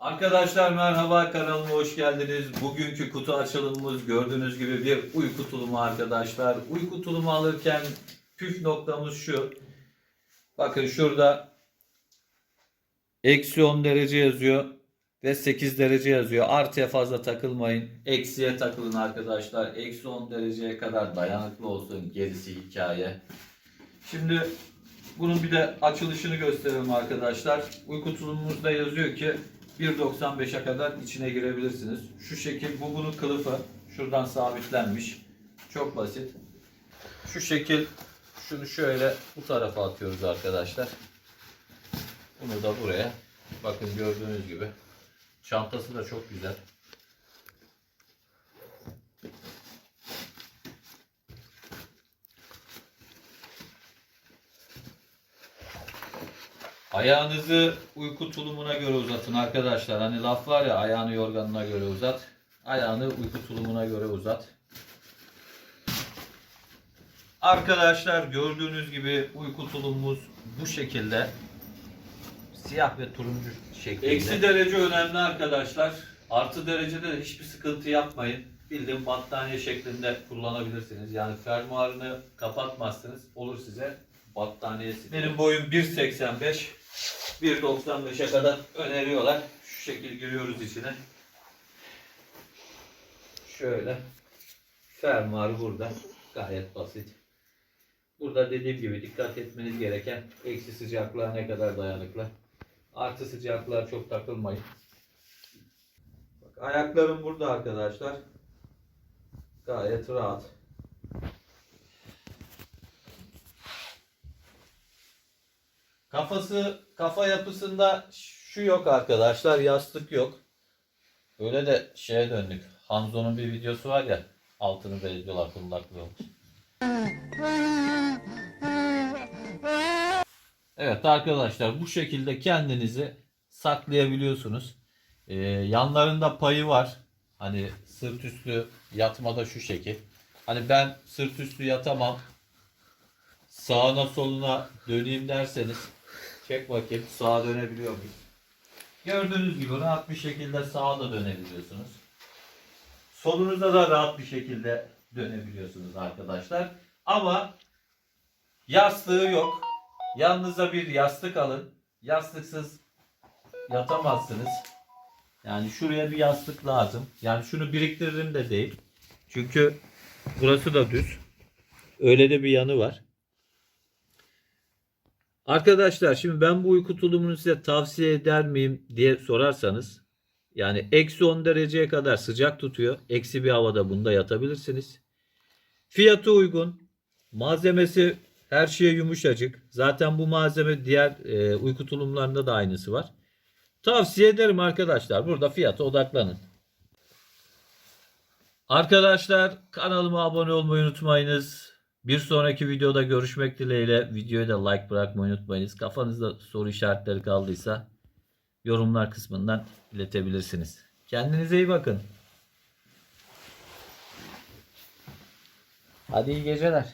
Arkadaşlar merhaba kanalıma hoş geldiniz. Bugünkü kutu açılımımız gördüğünüz gibi bir uyku tulumu arkadaşlar. Uyku tulumu alırken püf noktamız şu. Bakın şurada eksi 10 derece yazıyor ve 8 derece yazıyor. Artıya fazla takılmayın. Eksiye takılın arkadaşlar. Eksi 10 dereceye kadar dayanıklı olsun. Gerisi hikaye. Şimdi bunun bir de açılışını gösterelim arkadaşlar. Uyku tulumumuzda yazıyor ki 1.95'e kadar içine girebilirsiniz. Şu şekil bu bunun kılıfı. Şuradan sabitlenmiş. Çok basit. Şu şekil şunu şöyle bu tarafa atıyoruz arkadaşlar. Bunu da buraya. Bakın gördüğünüz gibi. Çantası da çok güzel. Ayağınızı uyku tulumuna göre uzatın arkadaşlar. Hani laf var ya ayağını yorganına göre uzat. Ayağını uyku tulumuna göre uzat. Arkadaşlar gördüğünüz gibi uyku tulumumuz bu şekilde. Siyah ve turuncu şeklinde. Eksi derece önemli arkadaşlar. Artı derecede de hiçbir sıkıntı yapmayın. Bildiğin battaniye şeklinde kullanabilirsiniz. Yani fermuarını kapatmazsınız. Olur size battaniyesi. Benim boyum 1.85. 1.95'e kadar öneriyorlar. Şu şekil giriyoruz içine. Şöyle. Fermuar burada. Gayet basit. Burada dediğim gibi dikkat etmeniz gereken eksi sıcaklığa ne kadar dayanıklı. Artı sıcaklığa çok takılmayın. Bak, ayaklarım burada arkadaşlar. Gayet rahat. Kafası, kafa yapısında şu yok arkadaşlar. Yastık yok. Böyle de şeye döndük. Hanzo'nun bir videosu var ya. Altını belirliyorlar kundaklı olmuş. Evet arkadaşlar bu şekilde kendinizi saklayabiliyorsunuz. Ee, yanlarında payı var. Hani sırt üstü yatmada şu şekil. Hani ben sırt üstü yatamam. Sağına soluna döneyim derseniz çek bakayım sağa dönebiliyor muyum? Gördüğünüz gibi rahat bir şekilde sağa da dönebiliyorsunuz. Solunuza da rahat bir şekilde dönebiliyorsunuz arkadaşlar. Ama yastığı yok. Yanınıza bir yastık alın. Yastıksız yatamazsınız. Yani şuraya bir yastık lazım. Yani şunu biriktiririm de değil. Çünkü burası da düz. Öyle de bir yanı var. Arkadaşlar şimdi ben bu uyku tulumunu size tavsiye eder miyim diye sorarsanız yani eksi 10 dereceye kadar sıcak tutuyor. Eksi bir havada bunda yatabilirsiniz. Fiyatı uygun. Malzemesi her şeye yumuşacık. Zaten bu malzeme diğer e, uyku tulumlarında da aynısı var. Tavsiye ederim arkadaşlar. Burada fiyata odaklanın. Arkadaşlar kanalıma abone olmayı unutmayınız. Bir sonraki videoda görüşmek dileğiyle. Videoya da like bırakmayı unutmayınız. Kafanızda soru işaretleri kaldıysa yorumlar kısmından iletebilirsiniz. Kendinize iyi bakın. Hadi iyi geceler.